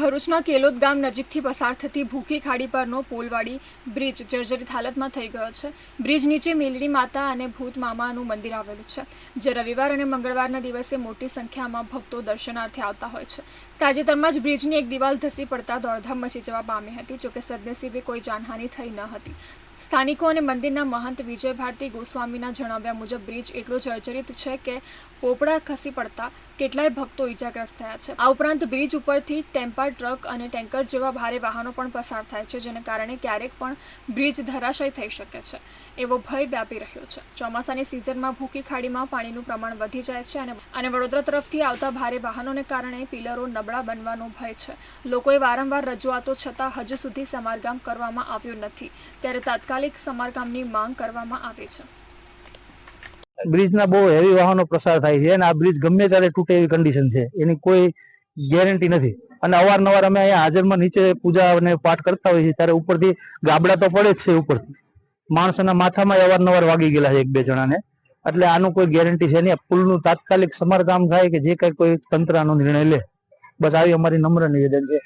ભરૂચના કેલોદ ગામ નજીકથી પસાર થતી ભૂખી ખાડી પરનો પુલવાડી બ્રિજ જર્જરિત હાલતમાં થઈ ગયો છે. બ્રિજ નીચે મેલડી માતા અને ભૂત મામાનું મંદિર આવેલું છે. જે રવિવાર અને મંગળવારના દિવસે મોટી સંખ્યામાં ભક્તો દર્શનાર્થે આવતા હોય છે. તાજેતરમાં જ બ્રિજની એક દિવાલ ધસી પડતા દોડધામ મચી જવા પામી હતી, જોકે સદનસીબે કોઈ જાનહાનિ થઈ ન હતી. સ્થાનિકો અને મંદિરના મહંત વિજય ભારતી ગોસ્વામીના જણાવ્યા મુજબ બ્રિજ એટલો જર્જરિત છે કે પોપડા ખસી પડતા કેટલાય ભક્તો ઈજાગ્રસ્ત થયા છે. આ ઉપરાંત બ્રિજ ઉપરથી ટેમ્પર ટ્રક અને ટેન્કર જેવા ભારે વાહનો પણ પસાર થાય છે, જેને કારણે ક્યારેક પણ બ્રિજ ધરાશય થઈ શકે છે એવો ભય વ્યાપી રહ્યો છે. ચોમાસાની સિઝનમાં ભૂકી ખાડીમાં પાણીનું પ્રમાણ વધી જાય છે અને અને વડોદરા તરફથી આવતા ભારે વાહનોને કારણે પિલરો નબળા બનવાનો ભય છે. લોકોએ વારંવાર રજૂઆતો છતાં હજુ સુધી સમારકામ કરવામાં આવ્યું નથી. ત્યારે તાત્કાલિક સમારકામની માંગ કરવામાં આવી છે. બ્રિજના બહુ હેવી વાહનો પ્રસાર થાય છે અને આ બ્રિજ ગમે ત્યારે તૂટે એવી કન્ડિશન છે. એની કોઈ ગેરંટી નથી. અને અવારનવાર અમે અહીંયા હાજરમાં નીચે પૂજા અને પાઠ કરતા હોઈએ છીએ ત્યારે ઉપરથી ગાબડા તો પડે જ છે ઉપરથી. માણસોના માથામાં અવારનવાર વાગી ગયેલા છે એક બે જણાને. એટલે આનું કોઈ ગેરંટી છે નહીં. પુલનું તાત્કાલિક સમારકામ થાય કે જે કઈ કોઈ તંત્ર આનો નિર્ણય લે. બસ આવી અમારી નમ્ર નિવેદન છે.